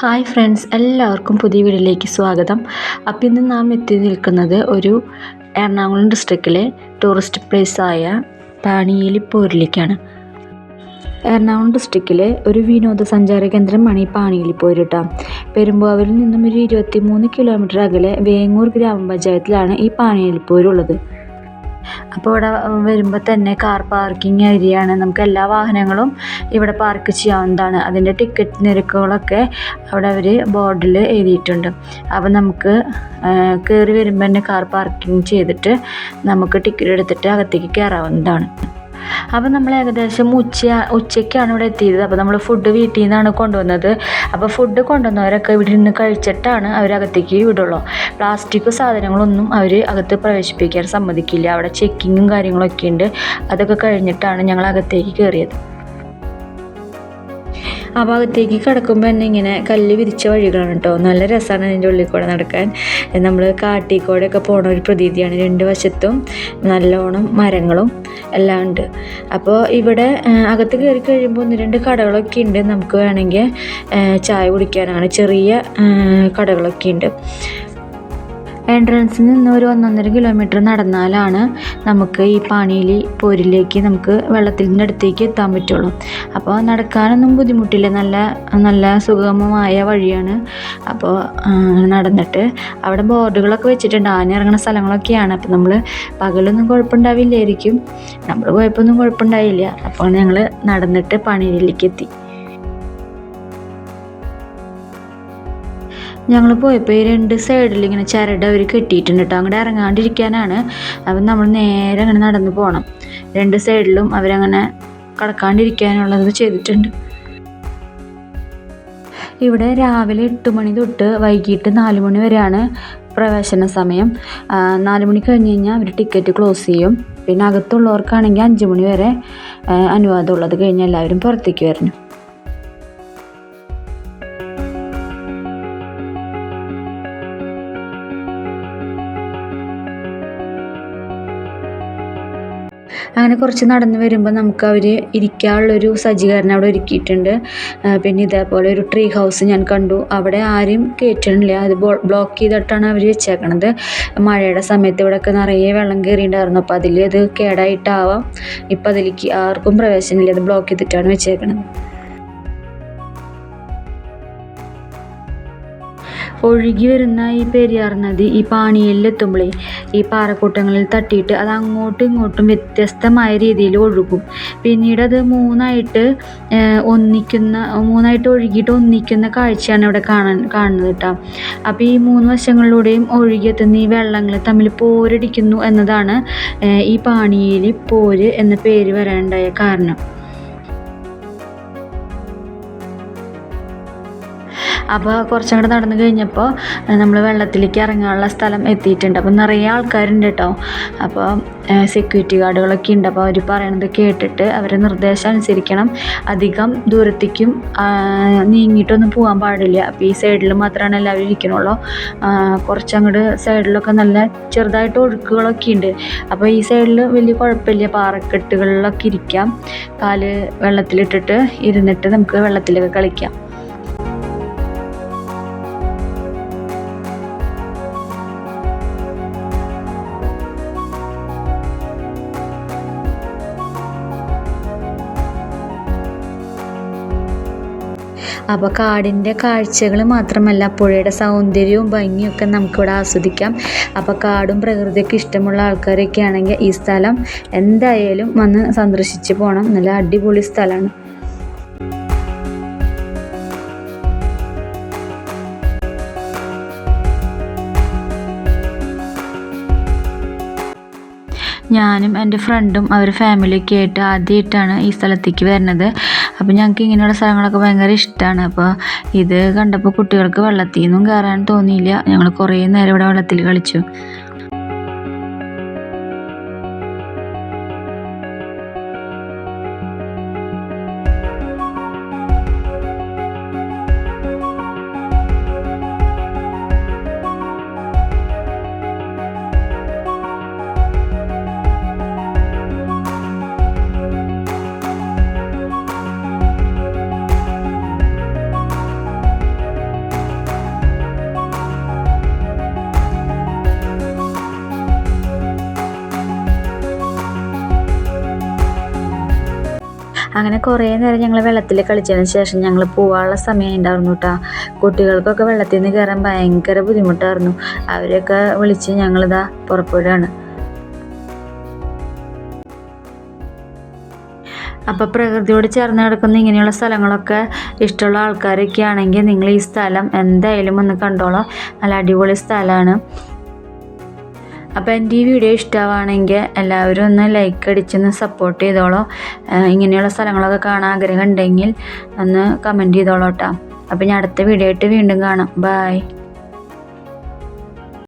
Hi friends എല്ലാവർക്കും പുതിയ വീഡിയോയിലേക്ക് സ്വാഗതം. അപ്പോൾ ഇന്ന് നാം എത്തി നിൽക്കുന്നത് ഒരു എറണാകുളം ഡിസ്ട്രിക്റ്റിലെ ടൂറിസ്റ്റ് പ്ലേസായ പാണിയേലി പോരിലേക്കാണ്. എറണാകുളം ഡിസ്ട്രിക്റ്റിലെ ഒരു വിനോദസഞ്ചാര കേന്ദ്രമാണ് ഈ പാണിയേലി പോരിട്ട പെരുമ്പാവൂരിൽ നിന്നും ഒരു ഇരുപത്തി മൂന്ന് കിലോമീറ്റർ അകലെ വേങ്ങൂർ ഗ്രാമപഞ്ചായത്തിലാണ് ഈ പാണിയേലി പോരുള്ളത് അപ്പോൾ ഇവിടെ വരുമ്പോൾ തന്നെ കാർ പാർക്കിംഗ് ഏരിയയാണ് നമുക്ക് എല്ലാ വാഹനങ്ങളും ഇവിടെ പാർക്ക് ചെയ്യാവുന്നതാണ്. അതിന്റെ ടിക്കറ്റ് നിരക്കുകളൊക്കെ അവിടെ അവർ ബോർഡിൽ എഴുതിയിട്ടുണ്ട്. അപ്പോൾ നമുക്ക് കയറി വരുമ്പോൾ തന്നെ കാർ പാർക്കിംഗ് ചെയ്തിട്ട് നമുക്ക് ടിക്കറ്റ് എടുത്തിട്ട് അകത്തേക്ക് കയറാവുന്നതാണ് അപ്പോൾ നമ്മൾ ഏകദേശം ഉച്ച ഉച്ചയ്ക്കാണ് ഇവിടെ എത്തിയത്. അപ്പോൾ നമ്മൾ ഫുഡ് വീട്ടിൽ നിന്നാണ് കൊണ്ടുവന്നത്. അപ്പോൾ ഫുഡ് കൊണ്ടുവന്നവരൊക്കെ ഇവിടെ നിന്ന് കഴിച്ചിട്ടാണ് അവരകത്തേക്ക് വിടുള്ളൂ. പ്ലാസ്റ്റിക് സാധനങ്ങളൊന്നും അവർ അകത്ത് പ്രവേശിപ്പിക്കാൻ സമ്മതിക്കില്ല. അവിടെ ചെക്കിങ്ങും കാര്യങ്ങളൊക്കെ ഉണ്ട്. അതൊക്കെ കഴിഞ്ഞിട്ടാണ് ഞങ്ങൾ അകത്തേക്ക് കയറിയത്. ആ ഭാഗത്തേക്ക് കിടക്കുമ്പോൾ തന്നെ ഇങ്ങനെ കല്ല് വിരിച്ച വഴികളാണ് കേട്ടോ നല്ല രസമാണ് അതിന്റെ ഉള്ളിൽ കൂടെ നടക്കാൻ. നമ്മൾ കാട്ടിക്കൂടെയൊക്കെ പോണ ഒരു പ്രതീതിയാണ്. രണ്ട് വശത്തും നല്ലോണം മരങ്ങളും എല്ലാം ഉണ്ട്. അപ്പോൾ ഇവിടെ അകത്ത് കയറി കഴിയുമ്പോൾ ഒന്ന് രണ്ട് കടകളൊക്കെ ഉണ്ട് നമുക്ക് വേണമെങ്കിൽ ചായ കുടിക്കാനാണ്. ചെറിയ കടകളൊക്കെ ഉണ്ട്. എൻട്രൻസിൽ നിന്ന് ഒരു ഒന്നൊന്നര കിലോമീറ്റർ നടന്നാലാണ് നമുക്ക് ഈ പാണിയിൽ പോരിലേക്ക് നമുക്ക് വെള്ളത്തിന്റെ അടുത്തേക്ക് എത്താൻ പറ്റുള്ളൂ. അപ്പോൾ നടക്കാനൊന്നും ബുദ്ധിമുട്ടില്ല. നല്ല നല്ല സുഗമമായ വഴിയാണ്. അപ്പോൾ നടന്നിട്ട് അവിടെ ബോർഡുകളൊക്കെ വെച്ചിട്ടുണ്ട്. ആന ഇറങ്ങുന്ന സ്ഥലങ്ങളൊക്കെയാണ്. അപ്പോൾ നമ്മൾ പകലൊന്നും കുഴപ്പമുണ്ടാവില്ലായിരിക്കും. നമ്മൾ പോയപ്പോൾ ഒന്നും കുഴപ്പമുണ്ടായില്ല. അപ്പോൾ ഞങ്ങൾ നടന്നിട്ട് പാണിയിലേക്ക് എത്തി. ഞങ്ങൾ പോയപ്പോൾ ഈ രണ്ട് സൈഡിൽ ഇങ്ങനെ ചരട് അവർ കെട്ടിയിട്ടുണ്ട് കേട്ടോ അങ്ങോട്ട് ഇറങ്ങാണ്ടിരിക്കാനാണ്. അപ്പം നമ്മൾ നേരെ അങ്ങനെ നടന്നു പോകണം രണ്ട് സൈഡിലും അവരങ്ങനെ കടക്കാണ്ടിരിക്കാനുള്ളത് ചെയ്തിട്ടുണ്ട്. ഇവിടെ രാവിലെ എട്ട് മണി തൊട്ട് വൈകിട്ട് നാല് മണി വരെയാണ് പ്രവേശന സമയം. നാല് മണി കഴിഞ്ഞ് കഴിഞ്ഞാൽ അവർ ടിക്കറ്റ് ക്ലോസ് ചെയ്യും. പിന്നെ അകത്തുള്ളവർക്കാണെങ്കിൽ അഞ്ച് മണി വരെ അനുവാദമുള്ളത് കഴിഞ്ഞ് എല്ലാവരും പുറത്തേക്ക് വരണം. അങ്ങനെ കുറച്ച് നടന്ന് വരുമ്പോൾ നമുക്ക് അവർ ഇരിക്കാനുള്ളൊരു സജ്ജീകരണം അവിടെ ഒരുക്കിയിട്ടുണ്ട്. പിന്നെ ഇതേപോലെ ഒരു ട്രീ ഹൗസ് ഞാൻ കണ്ടു. അവിടെ ആരും കയറ്റണില്ല അത് ബ്ലോക്ക് ചെയ്തിട്ടാണ് അവർ വെച്ചേക്കണത്. മഴയുടെ സമയത്ത് ഇവിടെയൊക്കെ നിറയെ വെള്ളം കയറിയിട്ടുണ്ടായിരുന്നു അപ്പോൾ അതിൽ അത് കേടായിട്ടാവാം. ഇപ്പം അതിലേക്ക് ആർക്കും പ്രവേശനമില്ല. അത് ബ്ലോക്ക് ചെയ്തിട്ടാണ് വെച്ചേക്കണത്. ഒഴുകി വരുന്ന ഈ പെരിയാർ നദി ഈ പാണിയിലെത്തുമ്പോഴേ ഈ പാറക്കൂട്ടങ്ങളിൽ തട്ടിയിട്ട് അത് അങ്ങോട്ടും ഇങ്ങോട്ടും വ്യത്യസ്തമായ രീതിയിൽ ഒഴുകും. പിന്നീട് അത് മൂന്നായിട്ട് ഒന്നിക്കുന്ന മൂന്നായിട്ട് ഒഴുകിയിട്ട് ഒന്നിക്കുന്ന കാഴ്ചയാണ് ഇവിടെ കാണാൻ കാണുന്നത് കേട്ടോ. അപ്പോൾ ഈ മൂന്ന് വശങ്ങളിലൂടെയും ഒഴുകിയെത്തുന്ന ഈ വെള്ളങ്ങൾ തമ്മിൽ പോരടിക്കുന്നു എന്നതാണ് ഈ പാണിയിൽ പോര് എന്ന പേര് വരാനുണ്ടായ കാരണം. അപ്പോൾ കുറച്ചും കൂടെ നടന്നു കഴിഞ്ഞപ്പോൾ നമ്മൾ വെള്ളത്തിലേക്ക് ഇറങ്ങാനുള്ള സ്ഥലം എത്തിയിട്ടുണ്ട്. അപ്പോൾ നിറയെ ആൾക്കാരുണ്ട് കേട്ടോ അപ്പോൾ സെക്യൂരിറ്റി ഗാർഡുകളൊക്കെ ഉണ്ട്. അപ്പോൾ അവർ പറയണത് കേട്ടിട്ട് അവരെ നിർദ്ദേശം അനുസരിക്കണം. അധികം ദൂരത്തേക്കും നീങ്ങിയിട്ടൊന്നും പോകാൻ പാടില്ല. അപ്പോൾ ഈ സൈഡിൽ മാത്രമാണ് എല്ലാവരും ഇരിക്കണുള്ളൂ. കുറച്ചങ്ങോട്ട് സൈഡിലൊക്കെ നല്ല ചെറുതായിട്ട് ഒഴുക്കുകളൊക്കെ ഉണ്ട്. അപ്പോൾ ഈ സൈഡിൽ വലിയ കുഴപ്പമില്ല. പാറക്കെട്ടുകളിലൊക്കെ ഇരിക്കാം. കാൽ വെള്ളത്തിലിട്ടിട്ട് ഇരുന്നിട്ട് നമുക്ക് വെള്ളത്തിലൊക്കെ കളിക്കാം. അപ്പോൾ കാടിന്റെ കാഴ്ചകൾ മാത്രമല്ല പുഴയുടെ സൗന്ദര്യവും ഭംഗിയൊക്കെ നമുക്കിവിടെ ആസ്വദിക്കാം. അപ്പോൾ കാടും പ്രകൃതിയൊക്കെ ഇഷ്ടമുള്ള ആൾക്കാരൊക്കെ ആണെങ്കിൽ ഈ സ്ഥലം എന്തായാലും വന്ന് സന്ദർശിച്ച് പോകണം നല്ല അടിപൊളി സ്ഥലമാണ്. ഞാനും എന്റെ ഫ്രണ്ടും അവർ ഫാമിലിയൊക്കെ ആയിട്ട് ആദ്യമായിട്ടാണ് ഈ സ്ഥലത്തേക്ക് വരുന്നത്. അപ്പോൾ ഞങ്ങൾക്ക് ഇങ്ങനെയുള്ള സ്ഥലങ്ങളൊക്കെ ഭയങ്കര ഇഷ്ടമാണ് അപ്പോൾ ഇത് കണ്ടപ്പോൾ കുട്ടികൾക്ക് വെള്ളത്തിൽ നിന്നും കയറാൻ തോന്നിയില്ല. ഞങ്ങൾ കുറേ നേരം ഇവിടെ വെള്ളത്തിൽ കളിച്ചു. അങ്ങനെ കുറേ നേരം ഞങ്ങൾ വെള്ളത്തിൽ കളിച്ചതിന് ശേഷം ഞങ്ങൾ പോകാനുള്ള സമയം ഉണ്ടായിരുന്നു കേട്ടോ കുട്ടികൾക്കൊക്കെ വെള്ളത്തിൽ നിന്ന് കയറാൻ ഭയങ്കര ബുദ്ധിമുട്ടായിരുന്നു. അവരെയൊക്കെ വിളിച്ച് ഞങ്ങളിതാ പുറപ്പെടുകയാണ്. അപ്പോൾ പ്രകൃതിയോട് ചേർന്ന് കിടക്കുന്ന ഇങ്ങനെയുള്ള സ്ഥലങ്ങളൊക്കെ ഇഷ്ടമുള്ള ആൾക്കാരൊക്കെ ആണെങ്കിൽ നിങ്ങൾ ഈ സ്ഥലം എന്തായാലും ഒന്ന് കണ്ടോളാം. നല്ല അടിപൊളി സ്ഥലമാണ്. അപ്പോൾ എന്റെ ഈ വീഡിയോ ഇഷ്ടമാണെങ്കിൽ എല്ലാവരും ഒന്ന് ലൈക്ക് അടിച്ചൊന്ന് സപ്പോർട്ട് ചെയ്തോളൂ. ഇങ്ങനെയുള്ള സ്ഥലങ്ങളൊക്കെ കാണാൻ ആഗ്രഹം ഉണ്ടെങ്കിൽ ഒന്ന് കമന്റ് ചെയ്തോളൂ കേട്ടോ അപ്പോൾ ഞാൻ അടുത്ത വീഡിയോ ആയിട്ട് വീണ്ടും കാണാം. ബായ്